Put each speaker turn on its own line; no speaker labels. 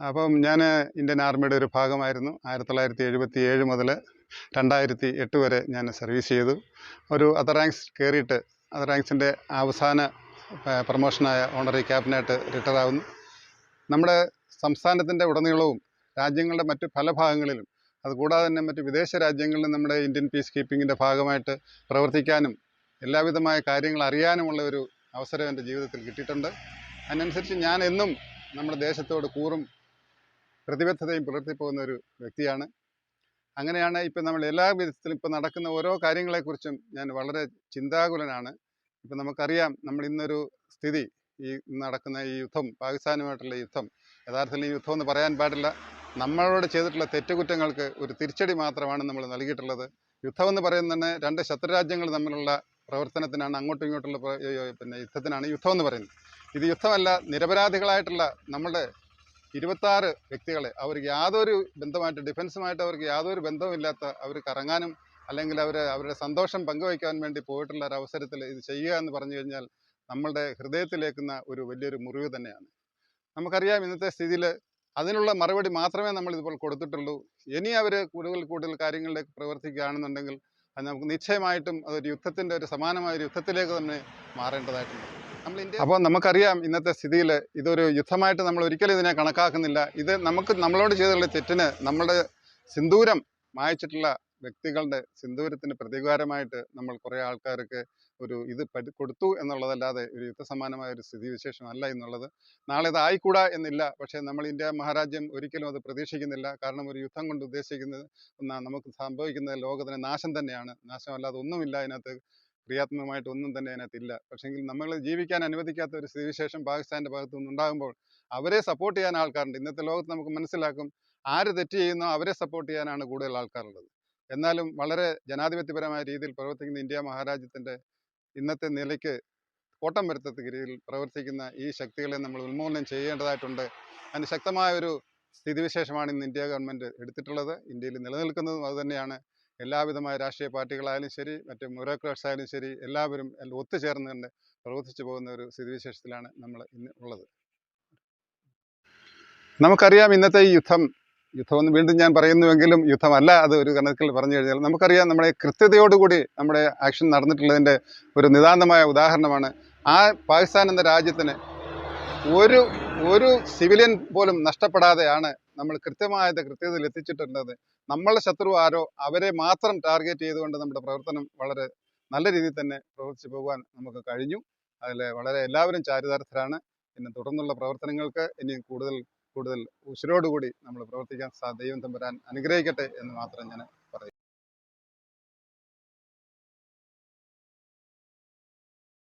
അപ്പം ഞാൻ ഇന്ത്യൻ ആർമിയുടെ ഒരു ഭാഗമായിരുന്നു. ആയിരത്തി തൊള്ളായിരത്തി എഴുപത്തി ഏഴ് മുതൽ രണ്ടായിരത്തി എട്ട് വരെ ഞാൻ സർവീസ് ചെയ്തു. ഒരു അതർ റാങ്ക്സ് കയറിയിട്ട് അതർ റാങ്ക്സിന്റെ അവസാന പ്രമോഷനായ ഓണറി ക്യാപ്റ്റനായിട്ട് റിട്ടയർ ആവുന്നു. നമ്മുടെ സംസ്ഥാനത്തിന്റെ ഉടനീളവും രാജ്യങ്ങളുടെ മറ്റ് പല ഭാഗങ്ങളിലും അതുകൂടാതെ തന്നെ മറ്റ് വിദേശ രാജ്യങ്ങളിൽ നമ്മുടെ ഇന്ത്യൻ പീസ് കീപ്പിങ്ങിന്റെ ഭാഗമായിട്ട് പ്രവർത്തിക്കാനും എല്ലാവിധമായ കാര്യങ്ങൾ അറിയാനുമുള്ള ഒരു അവസരം എന്റെ ജീവിതത്തിൽ കിട്ടിയിട്ടുണ്ട്. അതിനനുസരിച്ച് ഞാൻ എന്നും നമ്മുടെ ദേശത്തോട് കൂറും പ്രതിബദ്ധതയും പുലർത്തിപ്പോകുന്ന ഒരു വ്യക്തിയാണ്. അങ്ങനെയാണ് ഇപ്പം നമ്മൾ എല്ലാ വിധത്തിലും ഇപ്പം നടക്കുന്ന ഓരോ കാര്യങ്ങളെക്കുറിച്ചും ഞാൻ വളരെ ചിന്താകുലനാണ്. ഇപ്പം നമുക്കറിയാം നമ്മൾ ഇന്നൊരു സ്ഥിതി ഈ നടക്കുന്ന ഈ യുദ്ധം പാകിസ്ഥാനുമായിട്ടുള്ള യുദ്ധം യഥാർത്ഥത്തിൽ ഈ യുദ്ധം എന്ന് പറയാൻ പാടില്ല. നമ്മളോട് ചെയ്തിട്ടുള്ള തെറ്റുകുറ്റങ്ങൾക്ക് ഒരു തിരിച്ചടി മാത്രമാണ് നമ്മൾ നൽകിയിട്ടുള്ളത്. യുദ്ധം എന്ന് പറയുന്നത് തന്നെ രണ്ട് ശത്രുരാജ്യങ്ങൾ തമ്മിലുള്ള പ്രവർത്തനത്തിനാണ് അങ്ങോട്ടും ഇങ്ങോട്ടുള്ള പിന്നെ യുദ്ധത്തിനാണ് യുദ്ധം എന്ന് പറയുന്നത്. ഇത് യുദ്ധമല്ല നിരപരാധികളായിട്ടുള്ള നമ്മുടെ ഇരുപത്താറ് വ്യക്തികളെ അവർക്ക് യാതൊരു ബന്ധമായിട്ട് ഡിഫൻസുമായിട്ട് അവർക്ക് യാതൊരു ബന്ധവുമില്ലാത്ത അവർ കറങ്ങാനും അല്ലെങ്കിൽ അവർ അവരുടെ സന്തോഷം പങ്കുവയ്ക്കാൻ വേണ്ടി പോയിട്ടുള്ള ഒരു അവസരത്തിൽ ഇത് ചെയ്യുക എന്ന് പറഞ്ഞു കഴിഞ്ഞാൽ നമ്മളുടെ ഹൃദയത്തിലേക്കുന്ന ഒരു വലിയൊരു മുറിവ് തന്നെയാണ്. നമുക്കറിയാം ഇന്നത്തെ സ്ഥിതിയിൽ അതിനുള്ള മറുപടി മാത്രമേ നമ്മൾ ഇപ്പോൾ കൊടുത്തിട്ടുള്ളൂ. ഇനി അവർ കൂടുതൽ കൂടുതൽ കാര്യങ്ങളിലേക്ക് പ്രവർത്തിക്കുകയാണെന്നുണ്ടെങ്കിൽ അത് നമുക്ക് നിശ്ചയമായിട്ടും അതൊരു യുദ്ധത്തിന്റെ ഒരു സമാനമായ ഒരു യുദ്ധത്തിലേക്ക് തന്നെ മാറേണ്ടതായിട്ടുണ്ട്. അപ്പോൾ നമുക്കറിയാം ഇന്നത്തെ സ്ഥിതിയിൽ ഇതൊരു യുദ്ധമായിട്ട് നമ്മൾ ഒരിക്കലും ഇതിനെ കണക്കാക്കുന്നില്ല. ഇത് നമുക്ക് നമ്മളോട് ചെയ്തുള്ള തെറ്റിന് നമ്മുടെ സിന്ദൂരം മായച്ചിട്ടുള്ള വ്യക്തികളുടെ സിന്ദൂരത്തിന് പ്രതികാരമായിട്ട് നമ്മൾ കുറേ ആൾക്കാർക്ക് ഒരു ഇത് കൊടുത്തു എന്നുള്ളതല്ലാതെ ഒരു യുദ്ധസമാനമായ ഒരു സ്ഥിതിവിശേഷമല്ല എന്നുള്ളത്. നാളെ ഇത് ആയിക്കൂടാ എന്നില്ല. പക്ഷേ നമ്മൾ ഇന്ത്യ മഹാരാജ്യം ഒരിക്കലും അത് പ്രതീക്ഷിക്കുന്നില്ല. കാരണം ഒരു യുദ്ധം കൊണ്ട് ഉദ്ദേശിക്കുന്നത് നമുക്ക് സംഭവിക്കുന്നത് ലോകത്തിന് നാശം തന്നെയാണ്. നാശമല്ലാതെ ഒന്നുമില്ല അതിനകത്ത്. ക്രിയാത്മകമായിട്ട് ഒന്നും തന്നെ അതിനകത്തില്ല. പക്ഷേങ്കിൽ നമ്മൾ ജീവിക്കാൻ അനുവദിക്കാത്ത ഒരു സ്ഥിതിവിശേഷം പാകിസ്ഥാന്റെ ഭാഗത്തു നിന്നുണ്ടാകുമ്പോൾ അവരെ സപ്പോർട്ട് ചെയ്യാൻ ആൾക്കാരുണ്ട്. ഇന്നത്തെ ലോകത്ത് നമുക്ക് മനസ്സിലാക്കും ആര് തെറ്റ് ചെയ്യുന്നോ അവരെ സപ്പോർട്ട് ചെയ്യാനാണ് കൂടുതൽ ആൾക്കാരുള്ളത്. എന്നാലും വളരെ ജനാധിപത്യപരമായ രീതിയിൽ പ്രവർത്തിക്കുന്ന ഇന്ത്യ മഹാരാജ്യത്തിന്റെ ഇന്നത്തെ നിലയ്ക്ക് കോട്ടം വരുത്തത്തക്ക രീതിയിൽ പ്രവർത്തിക്കുന്ന ഈ ശക്തികളെ നമ്മൾ ഉന്മൂലനം ചെയ്യേണ്ടതായിട്ടുണ്ട്. അതിന് ശക്തമായ ഒരു സ്ഥിതിവിശേഷമാണ് ഇന്ന് ഇന്ത്യ ഗവൺമെന്റ് എടുത്തിട്ടുള്ളത്. ഇന്ത്യയിൽ നിലനിൽക്കുന്നതും അതുതന്നെയാണ്. എല്ലാവിധമായ രാഷ്ട്രീയ പാർട്ടികളായാലും ശരി മറ്റ് ബ്യൂറോക്രാറ്റ്സ് ആയാലും ശരി എല്ലാവരും എല്ലാം ഒത്തുചേർന്ന് തന്നെ പ്രവർത്തിച്ചു പോകുന്ന ഒരു സ്ഥിതിവിശേഷത്തിലാണ് നമ്മൾ ഇന്ന് ഉള്ളത്. നമുക്കറിയാം ഇന്നത്തെ ഈ യുദ്ധം യുദ്ധമെന്ന് വീണ്ടും ഞാൻ പറയുന്നുവെങ്കിലും യുദ്ധമല്ല അത് ഒരു കണക്കിൽ പറഞ്ഞു കഴിഞ്ഞാൽ. നമുക്കറിയാം നമ്മുടെ കൃത്യതയോടുകൂടി നമ്മുടെ ആക്ഷൻ നടന്നിട്ടുള്ളതിന്റെ ഒരു നിതാന്തമായ ഉദാഹരണമാണ്. ആ പാകിസ്ഥാൻ എന്ന രാജ്യത്തിന് ഒരു ഒരു സിവിലിയൻ പോലും നഷ്ടപ്പെടാതെയാണ് നമ്മൾ കൃത്യമായത് കൃത്യതയിൽ എത്തിച്ചിട്ടുള്ളത്. നമ്മളെ ശത്രു ആരോ അവരെ മാത്രം ടാർഗറ്റ് ചെയ്തുകൊണ്ട് നമ്മുടെ പ്രവർത്തനം വളരെ നല്ല രീതിയിൽ തന്നെ പ്രവർത്തിച്ചു പോകുവാൻ നമുക്ക് കഴിഞ്ഞു. അതിൽ വളരെ എല്ലാവരും ചാരിതാർത്ഥരാണ്. പിന്നെ തുടർന്നുള്ള പ്രവർത്തനങ്ങൾക്ക് ഇനി കൂടുതൽ കൂടുതൽ ഉശിരോടുകൂടി നമ്മൾ പ്രവർത്തിക്കാൻ ദൈവം തമ്പുരാൻ അനുഗ്രഹിക്കട്ടെ എന്ന് മാത്രം ഞാൻ